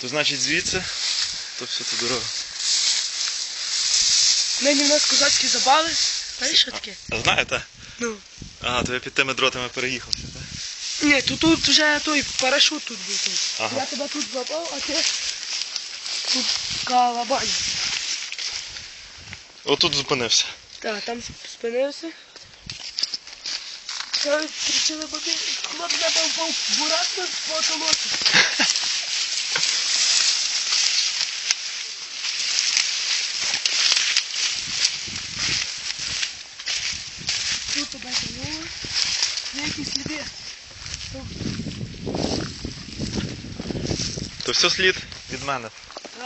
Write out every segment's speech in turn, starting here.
То значить звідси, то все це дорога. Нині в нас козацькі забави. Знаєш, що таке? А знаєте? Ну. Ага, то я під тими дротами переїхався, так? Ні, то тут вже той парашут тут був. Тут. Ага. Я тебе тут запав, а ти тут калабань. Отут зупинився. Так, там спинився. Кричили бабі, хлопці напав бурак тут потолоці. Тут тебе тянуло. Є якісь сліди. То все слід від мене. А,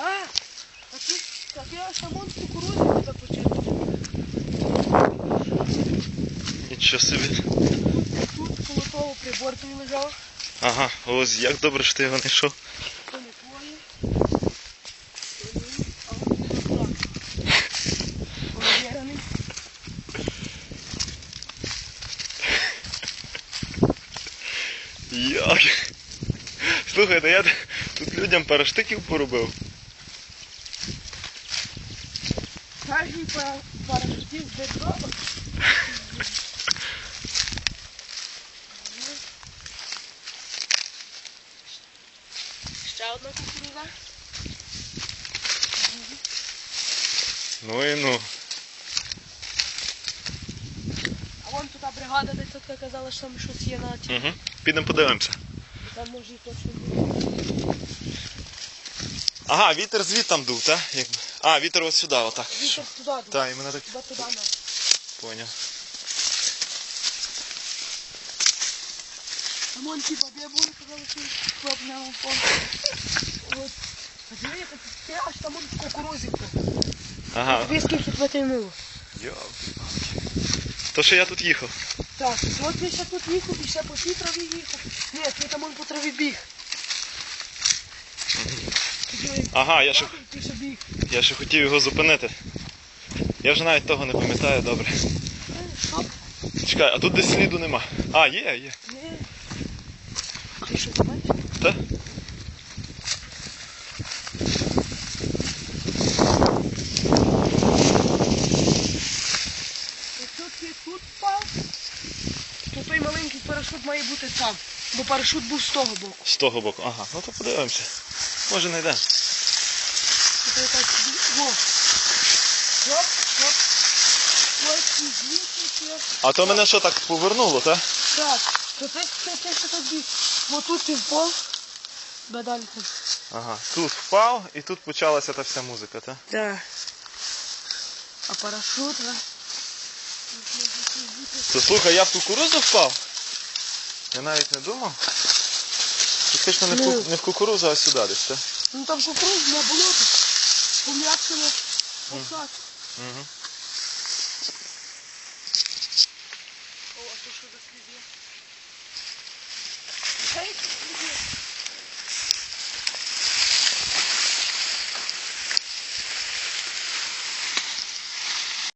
а тут таке аж там кукурудзі почерпав. Нічого собі. Тут коло того прибор тобі лежав. Ага, ось як добре, що ти його знайшов. Це не твоє. То ні, а от так. Повірений. Як? Слухайте, я тут людям параштиків поробив. Кожний пара- парашутів без дрова. Ще одна кукурудза. Ну і ну. А туди бригада, десь тут казала, що там щось є на ті. Угу. Підемо подивимося. Там може і точно бути. Ага, вітер звід там дув, так? Якби. А, вітер ось сюди, отак. Вітер туди, туди. Так, і мене так Туди, туди, на. поняв. Там вон ті бабі були, казали, що хлоп на. От. А як ти аж там он в. Ага. Дві скільки потягнуло. Йолки-палки. То що я тут їхав. Так, от ти ще тут їхав, і ще по тій траві їхав. Ні, ти там он по траві біг. Ага, я ще, я ще хотів його зупинити. Я вже навіть того не пам'ятаю добре. Чекай, а тут десь сліду нема. А, є, є. Ти що, бачиш? Та? Якщо ти тут впав, то той маленький там. Бо парашут був з того боку. З того боку. Ага, ну то подивимося. Може знайдемо. І то так собі. Во. Хоп, хоп. Ось. А то мене що так повернуло, так? Так, то ти ти ти ще тобі. Бо тут ти впав. Да далі там. Ага. Тут впав і тут почалася та вся музика, так? Так. А парашут, а? То слухай, я в кукурудзу впав. Я навіть не думав. Фактично не, Ну. не в кукурузу, а сюди десь, так? Ну там що кров на болото. Пом'якшило посадку. Угу. О, а то що за слід є? Гей, слід є.